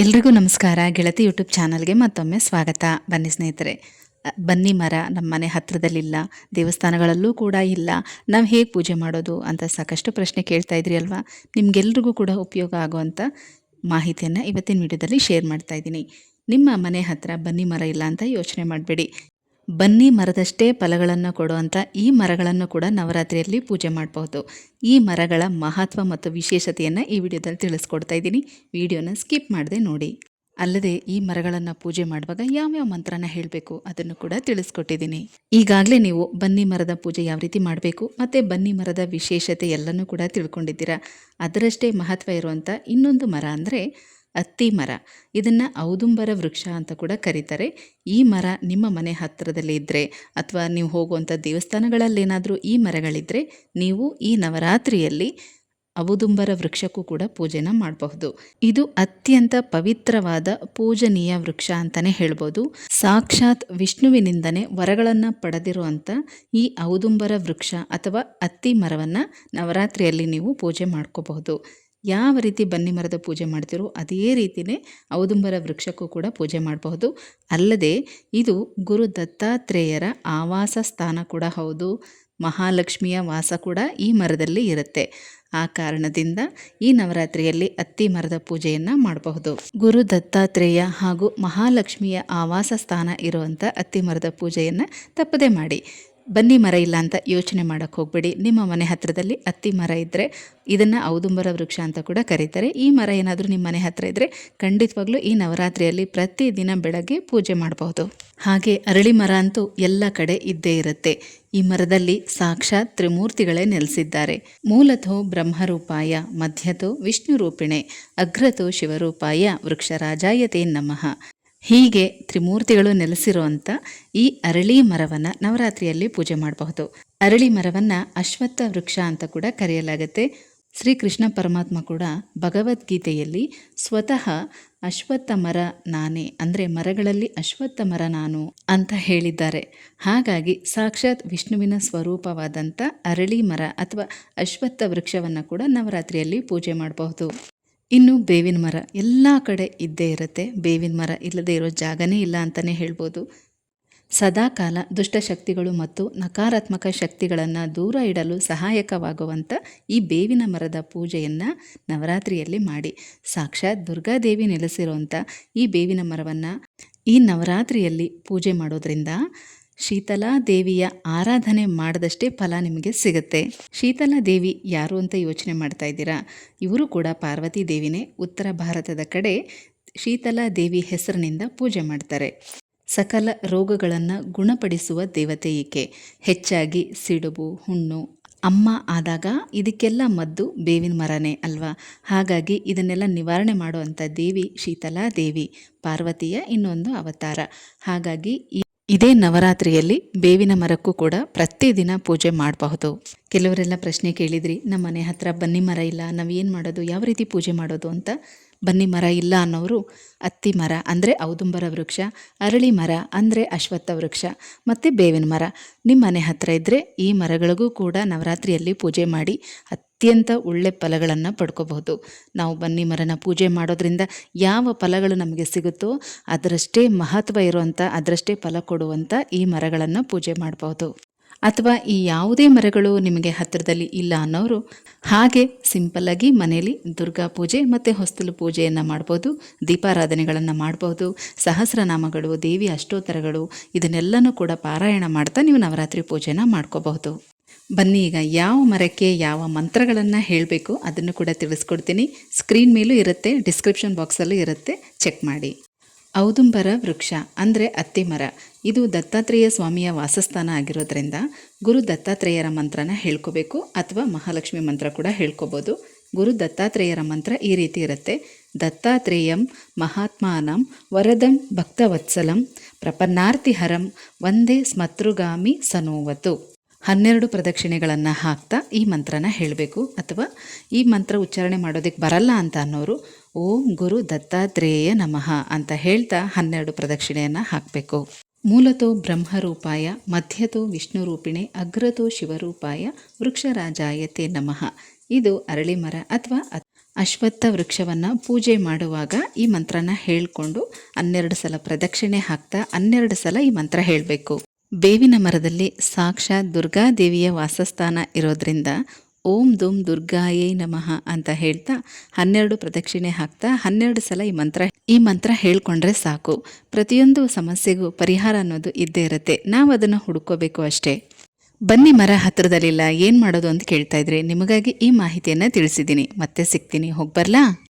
ಎಲ್ರಿಗೂ ನಮಸ್ಕಾರ. ಗೆಳತಿ ಯೂಟ್ಯೂಬ್ ಚಾನಲ್ಗೆ ಮತ್ತೊಮ್ಮೆ ಸ್ವಾಗತ. ಬನ್ನಿ ಸ್ನೇಹಿತರೆ. ಬನ್ನಿ ಮರ ನಮ್ಮ ಮನೆ ಹತ್ತಿರದಲ್ಲಿಲ್ಲ ದೇವಸ್ಥಾನಗಳಲ್ಲೂ ಕೂಡ ಇಲ್ಲ. ನಾವು ಹೇಗೆ ಪೂಜೆ ಮಾಡೋದು ಅಂತ ಸಾಕಷ್ಟು ಪ್ರಶ್ನೆ ಕೇಳ್ತಾ ಇದ್ರಿ ಅಲ್ವಾ? ನಿಮ್ಗೆಲ್ರಿಗೂ ಕೂಡ ಉಪಯೋಗ ಆಗುವಂಥ ಮಾಹಿತಿಯನ್ನು ಇವತ್ತಿನ ವಿಡಿಯೋದಲ್ಲಿ ಶೇರ್ ಮಾಡ್ತಾ ಇದ್ದೀನಿ. ನಿಮ್ಮ ಮನೆ ಹತ್ರ ಬನ್ನಿ ಮರ ಇಲ್ಲ ಅಂತ ಯೋಚನೆ ಮಾಡಬೇಡಿ. ಬನ್ನಿ ಮರದಷ್ಟೇ ಫಲಗಳನ್ನು ಕೊಡುವಂಥ ಈ ಮರಗಳನ್ನು ಕೂಡ ನವರಾತ್ರಿಯಲ್ಲಿ ಪೂಜೆ ಮಾಡಬಹುದು. ಈ ಮರಗಳ ಮಹತ್ವ ಮತ್ತು ವಿಶೇಷತೆಯನ್ನು ಈ ವಿಡಿಯೋದಲ್ಲಿ ತಿಳಿಸ್ಕೊಡ್ತಾ ಇದ್ದೀನಿ. ವಿಡಿಯೋನ ಸ್ಕಿಪ್ ಮಾಡದೆ ನೋಡಿ. ಅಲ್ಲದೆ ಈ ಮರಗಳನ್ನು ಪೂಜೆ ಮಾಡುವಾಗ ಯಾವ್ಯಾವ ಮಂತ್ರನ ಹೇಳಬೇಕು ಅದನ್ನು ಕೂಡ ತಿಳಿಸ್ಕೊಟ್ಟಿದ್ದೀನಿ. ಈಗಾಗಲೇ ನೀವು ಬನ್ನಿ ಮರದ ಪೂಜೆ ಯಾವ ರೀತಿ ಮಾಡಬೇಕು ಮತ್ತು ಬನ್ನಿ ಮರದ ವಿಶೇಷತೆ ಎಲ್ಲನೂ ಕೂಡ ತಿಳ್ಕೊಂಡಿದ್ದೀರಾ? ಅದರಷ್ಟೇ ಮಹತ್ವ ಇರುವಂಥ ಇನ್ನೊಂದು ಮರ ಅಂದರೆ ಅತ್ತಿ ಮರ. ಇದನ್ನು ಔದುಂಬರ ವೃಕ್ಷ ಅಂತ ಕೂಡ ಕರೀತಾರೆ. ಈ ಮರ ನಿಮ್ಮ ಮನೆ ಹತ್ತಿರದಲ್ಲಿ ಇದ್ದರೆ ಅಥವಾ ನೀವು ಹೋಗುವಂಥ ದೇವಸ್ಥಾನಗಳಲ್ಲೇನಾದರೂ ಈ ಮರಗಳಿದ್ದರೆ ನೀವು ಈ ನವರಾತ್ರಿಯಲ್ಲಿ ಔದುಂಬರ ವೃಕ್ಷಕ್ಕೂ ಕೂಡ ಪೂಜೆನ ಮಾಡಬಹುದು. ಇದು ಅತ್ಯಂತ ಪವಿತ್ರವಾದ ಪೂಜನೀಯ ವೃಕ್ಷ ಅಂತಲೇ ಹೇಳ್ಬೋದು. ಸಾಕ್ಷಾತ್ ವಿಷ್ಣುವಿನಿಂದನೇ ವರಗಳನ್ನು ಪಡೆದಿರುವಂಥ ಈ ಔದುಂಬರ ವೃಕ್ಷ ಅಥವಾ ಅತ್ತಿ ಮರವನ್ನು ನವರಾತ್ರಿಯಲ್ಲಿ ನೀವು ಪೂಜೆ ಮಾಡ್ಕೋಬಹುದು. ಯಾವ ರೀತಿ ಬನ್ನಿ ಮರದ ಪೂಜೆ ಮಾಡ್ತೀರೋ ಅದೇ ರೀತಿಯೇ ಔದುಂಬರ ವೃಕ್ಷಕ್ಕೂ ಕೂಡ ಪೂಜೆ ಮಾಡಬಹುದು. ಅಲ್ಲದೆ ಇದು ಗುರು ದತ್ತಾತ್ರೇಯರ ಆವಾಸ ಸ್ಥಾನ ಕೂಡ ಹೌದು. ಮಹಾಲಕ್ಷ್ಮಿಯ ವಾಸ ಕೂಡ ಈ ಮರದಲ್ಲಿ ಇರುತ್ತೆ. ಆ ಕಾರಣದಿಂದ ಈ ನವರಾತ್ರಿಯಲ್ಲಿ ಅತ್ತಿ ಮರದ ಪೂಜೆಯನ್ನು ಮಾಡಬಹುದು. ಗುರು ದತ್ತಾತ್ರೇಯ ಹಾಗೂ ಮಹಾಲಕ್ಷ್ಮಿಯ ಆವಾಸ ಸ್ಥಾನ ಇರುವಂಥ ಅತ್ತಿ ಮರದ ಪೂಜೆಯನ್ನು ತಪ್ಪದೇ ಮಾಡಿ. ಬನ್ನಿ ಮರ ಇಲ್ಲ ಅಂತ ಯೋಚನೆ ಮಾಡೋಕ್ಕೆ ಹೋಗಬೇಡಿ. ನಿಮ್ಮ ಮನೆ ಹತ್ತಿರದಲ್ಲಿ ಅತ್ತಿ ಮರ ಇದ್ದರೆ ಇದನ್ನು ಔದುಂಬರ ವೃಕ್ಷ ಅಂತ ಕೂಡ ಕರೀತಾರೆ. ಈ ಮರ ಏನಾದರೂ ನಿಮ್ಮ ಮನೆ ಹತ್ತಿರ ಇದ್ದರೆ ಖಂಡಿತವಾಗ್ಲೂ ಈ ನವರಾತ್ರಿಯಲ್ಲಿ ಪ್ರತಿದಿನ ಬೆಳಗ್ಗೆ ಪೂಜೆ ಮಾಡಬಹುದು. ಹಾಗೆ ಅರಳಿ ಮರ ಅಂತೂ ಎಲ್ಲ ಕಡೆ ಇದ್ದೇ ಇರುತ್ತೆ. ಈ ಮರದಲ್ಲಿ ಸಾಕ್ಷಾತ್ ತ್ರಿಮೂರ್ತಿಗಳೇ ನೆಲೆಸಿದ್ದಾರೆ. ಮೂಲತೋ ಬ್ರಹ್ಮರೂಪಾಯ, ಮಧ್ಯತೋ ವಿಷ್ಣು ರೂಪಿಣೆ ಅಗ್ರತೋ ಶಿವರೂಪಾಯ, ವೃಕ್ಷರಾಜಾಯತೆ ನಮಃ. ಹೀಗೆ ತ್ರಿಮೂರ್ತಿಗಳು ನೆಲೆಸಿರುವಂಥ ಈ ಅರಳಿ ಮರವನ್ನು ನವರಾತ್ರಿಯಲ್ಲಿ ಪೂಜೆ ಮಾಡಬಹುದು. ಅರಳಿ ಮರವನ್ನು ಅಶ್ವತ್ಥ ವೃಕ್ಷ ಅಂತ ಕೂಡ ಕರೆಯಲಾಗುತ್ತೆ. ಶ್ರೀ ಕೃಷ್ಣ ಪರಮಾತ್ಮ ಕೂಡ ಭಗವದ್ಗೀತೆಯಲ್ಲಿ ಸ್ವತಃ ಅಶ್ವತ್ಥ ಮರ ನಾನೇ ಅಂದರೆ ಮರಗಳಲ್ಲಿ ಅಶ್ವತ್ಥ ಮರ ನಾನು ಅಂತ ಹೇಳಿದ್ದಾರೆ. ಹಾಗಾಗಿ ಸಾಕ್ಷಾತ್ ವಿಷ್ಣುವಿನ ಸ್ವರೂಪವಾದಂಥ ಅರಳಿ ಮರ ಅಥವಾ ಅಶ್ವತ್ಥ ವೃಕ್ಷವನ್ನು ಕೂಡ ನವರಾತ್ರಿಯಲ್ಲಿ ಪೂಜೆ ಮಾಡಬಹುದು. ಇನ್ನು ಬೇವಿನ ಮರ ಎಲ್ಲ ಕಡೆ ಇದ್ದೇ ಇರುತ್ತೆ. ಬೇವಿನ ಮರ ಇಲ್ಲದೇ ಇರೋ ಜಾಗನೇ ಇಲ್ಲ ಅಂತಲೇ ಹೇಳ್ಬೋದು. ಸದಾಕಾಲ ದುಷ್ಟಶಕ್ತಿಗಳು ಮತ್ತು ನಕಾರಾತ್ಮಕ ಶಕ್ತಿಗಳನ್ನು ದೂರ ಇಡಲು ಸಹಾಯಕವಾಗುವಂಥ ಈ ಬೇವಿನ ಮರದ ಪೂಜೆಯನ್ನು ನವರಾತ್ರಿಯಲ್ಲಿ ಮಾಡಿ. ಸಾಕ್ಷಾತ್ ದುರ್ಗಾದೇವಿ ನೆಲೆಸಿರುವಂಥ ಈ ಬೇವಿನ ಮರವನ್ನು ಈ ನವರಾತ್ರಿಯಲ್ಲಿ ಪೂಜೆ ಮಾಡೋದ್ರಿಂದ ಶೀತಲಾ ದೇವಿಯ ಆರಾಧನೆ ಮಾಡದಷ್ಟೇ ಫಲ ನಿಮಗೆ ಸಿಗುತ್ತೆ. ಶೀತಲಾ ದೇವಿ ಯಾರು ಅಂತ ಯೋಚನೆ ಮಾಡ್ತಾ ಇದ್ದೀರಾ? ಇವರು ಕೂಡ ಪಾರ್ವತಿ ದೇವಿನೇ ಉತ್ತರ ಭಾರತದ ಕಡೆ ಶೀತಲಾ ದೇವಿ ಹೆಸರಿನಿಂದ ಪೂಜೆ ಮಾಡ್ತಾರೆ. ಸಕಲ ರೋಗಗಳನ್ನು ಗುಣಪಡಿಸುವ ದೇವತೆ ಈಕೆ ಹೆಚ್ಚಾಗಿ ಸಿಡುಬು, ಹುಣ್ಣು, ಅಮ್ಮ ಆದಾಗ ಇದಕ್ಕೆಲ್ಲ ಮದ್ದು, ಬೇವಿನ ಮರನೇ ಅಲ್ವಾ? ಹಾಗಾಗಿ ಇದನ್ನೆಲ್ಲ ನಿವಾರಣೆ ಮಾಡುವಂಥ ದೇವಿ ಶೀತಲಾ ದೇವಿ, ಪಾರ್ವತಿಯ ಇನ್ನೊಂದು ಅವತಾರ. ಹಾಗಾಗಿ ಇದೇ ನವರಾತ್ರಿಯಲ್ಲಿ ಬೇವಿನ ಮರಕ್ಕೂ ಕೂಡ ಪ್ರತಿದಿನ ಪೂಜೆ ಮಾಡಬಹುದು. ಕೆಲವರೆಲ್ಲ ಪ್ರಶ್ನೆ ಕೇಳಿದ್ರಿ, ನಮ್ಮ ಮನೆ ಹತ್ರ ಬನ್ನಿ ಮರ ಇಲ್ಲ, ನಾವು ಏನು ಮಾಡೋದು, ಯಾವ ರೀತಿ ಪೂಜೆ ಮಾಡೋದು? ಅಂತ ಬನ್ನಿ ಮರ ಇಲ್ಲ ಅನ್ನೋರು ಅತ್ತಿ ಮರ ಅಂದರೆ ಔದುಂಬರ ವೃಕ್ಷ, ಅರಳಿ ಮರ ಅಂದರೆ ಅಶ್ವತ್ಥ ವೃಕ್ಷ ಮತ್ತು ಬೇವಿನ ಮರ. ನಿಮ್ಮ ಮನೆ ಹತ್ತಿರ ಇದ್ದರೆ ಈ ಮರಗಳಿಗೂ ಕೂಡ ನವರಾತ್ರಿಯಲ್ಲಿ ಪೂಜೆ ಮಾಡಿ ಅತ್ಯಂತ ಒಳ್ಳೆ ಫಲಗಳನ್ನು ಪಡ್ಕೋಬಹುದು. ನಾವು ಬನ್ನಿ ಮರನ ಪೂಜೆ ಮಾಡೋದ್ರಿಂದ ಯಾವ ಫಲಗಳು ನಮಗೆ ಸಿಗುತ್ತೋ ಅದರಷ್ಟೇ ಮಹತ್ವ ಇರುವಂಥ ಅದರಷ್ಟೇ ಫಲ ಕೊಡುವಂಥ ಈ ಮರಗಳನ್ನು ಪೂಜೆ ಮಾಡಬಹುದು. ಅಥವಾ ಈ ಯಾವುದೇ ಮರಗಳು ನಿಮಗೆ ಹತ್ತಿರದಲ್ಲಿ ಇಲ್ಲ ಅನ್ನೋರು, ಹಾಗೆ ಸಿಂಪಲ್ಲಾಗಿ ಮನೆಯಲ್ಲಿ ದುರ್ಗಾ ಪೂಜೆ ಮತ್ತು ಹೊಸ್ತಲು ಪೂಜೆಯನ್ನು ಮಾಡ್ಬೋದು, ದೀಪಾರಾಧನೆಗಳನ್ನು ಮಾಡ್ಬೋದು, ಸಹಸ್ರನಾಮಗಳು, ದೇವಿ ಅಷ್ಟೋತ್ತರಗಳು, ಇದನ್ನೆಲ್ಲನೂ ಕೂಡ ಪಾರಾಯಣ ಮಾಡ್ತಾ ನೀವು ನವರಾತ್ರಿ ಪೂಜೆನ ಮಾಡ್ಕೋಬಹುದು. ಬನ್ನಿ ಈಗ ಯಾವ ಮರಕ್ಕೆ ಯಾವ ಮಂತ್ರಗಳನ್ನು ಹೇಳಬೇಕು ಅದನ್ನು ಕೂಡ ತಿಳಿಸ್ಕೊಡ್ತೀನಿ. ಸ್ಕ್ರೀನ್ ಮೇಲೂ ಇರುತ್ತೆ, ಡಿಸ್ಕ್ರಿಪ್ಷನ್ ಬಾಕ್ಸಲ್ಲೂ ಇರುತ್ತೆ, ಚೆಕ್ ಮಾಡಿ. ಔದುಂಬರ ವೃಕ್ಷ ಅಂದರೆ ಅತ್ತಿ ಮರ ಇದು ದತ್ತಾತ್ರೇಯ ಸ್ವಾಮಿಯ ವಾಸಸ್ಥಾನ ಆಗಿರೋದ್ರಿಂದ ಗುರು ದತ್ತಾತ್ರೇಯರ ಮಂತ್ರನ ಹೇಳ್ಕೋಬೇಕು ಅಥವಾ ಮಹಾಲಕ್ಷ್ಮಿ ಮಂತ್ರ ಕೂಡ ಹೇಳ್ಕೋಬೋದು. ಗುರು ದತ್ತಾತ್ರೇಯರ ಮಂತ್ರ ಈ ರೀತಿ ಇರುತ್ತೆ. ದತ್ತಾತ್ರೇಯಂ ಮಹಾತ್ಮಾನಂ ವರದಂ ಭಕ್ತವತ್ಸಲಂ ಪ್ರಪನ್ನಾರ್ತಿಹರಂ ಒಂದೇ ಸ್ಮತೃಗಾಮಿ ಸನೋವತು. ಹನ್ನೆರಡು ಪ್ರದಕ್ಷಿಣೆಗಳನ್ನು ಹಾಕ್ತಾ ಈ ಮಂತ್ರನ ಹೇಳಬೇಕು. ಅಥವಾ ಈ ಮಂತ್ರ ಉಚ್ಚಾರಣೆ ಮಾಡೋದಕ್ಕೆ ಬರಲ್ಲ ಅಂತ ಅನ್ನೋರು ಓಂ ಗುರು ದತ್ತಾತ್ರೇಯ ನಮಃ ಅಂತ ಹೇಳ್ತಾ ಹನ್ನೆರಡು ಪ್ರದಕ್ಷಿಣೆಯನ್ನು ಹಾಕಬೇಕು. ಮೂಲತೋ ಬ್ರಹ್ಮರೂಪಾಯ, ಮಧ್ಯತೋ ವಿಷ್ಣುರೂಪಿಣೆ, ಅಗ್ರತೋ ಶಿವರೂಪಾಯ, ವೃಕ್ಷರಾಜಾಯತೆ ನಮಃ. ಇದು ಅರಳಿ ಮರ ಅಥವಾ ಅಶ್ವತ್ಥ ವೃಕ್ಷವನ್ನು ಪೂಜೆ ಮಾಡುವಾಗ ಈ ಮಂತ್ರನ ಹೇಳ್ಕೊಂಡು ಹನ್ನೆರಡು ಸಲ ಪ್ರದಕ್ಷಿಣೆ ಹಾಕ್ತಾ ಹನ್ನೆರಡು ಸಲ ಈ ಮಂತ್ರ ಹೇಳಬೇಕು. ಬೇವಿನ ಮರದಲ್ಲಿ ಸಾಕ್ಷಾತ್ ದುರ್ಗಾದೇವಿಯ ವಾಸಸ್ಥಾನ ಇರೋದ್ರಿಂದ ಓಂ ದುಮ್ ದುರ್ಗಾಯೇ ನಮಃ ಅಂತ ಹೇಳ್ತಾ ಹನ್ನೆರಡು ಪ್ರದಕ್ಷಿಣೆ ಹಾಕ್ತಾ ಹನ್ನೆರಡು ಸಲ ಈ ಮಂತ್ರ ಈ ಮಂತ್ರ ಹೇಳ್ಕೊಂಡ್ರೆ ಸಾಕು. ಪ್ರತಿಯೊಂದು ಸಮಸ್ಯೆಗೂ ಪರಿಹಾರ ಅನ್ನೋದು ಇದ್ದೇ ಇರುತ್ತೆ. ನಾವು ಅದನ್ನು ಹುಡುಕೋಬೇಕು ಅಷ್ಟೇ. ಬನ್ನಿ ಮರ ಹತ್ತಿರದಲ್ಲಿಲ್ಲ ಏನು ಮಾಡೋದು ಅಂತ ಕೇಳ್ತಾ ಇದ್ರಿ ನಿಮಗಾಗಿ ಈ ಮಾಹಿತಿಯನ್ನು ತಿಳಿಸಿದ್ದೀನಿ ಮತ್ತೆ ಸಿಗ್ತೀನಿ. ಹೋಗಿ ಬರ್ಲಾ?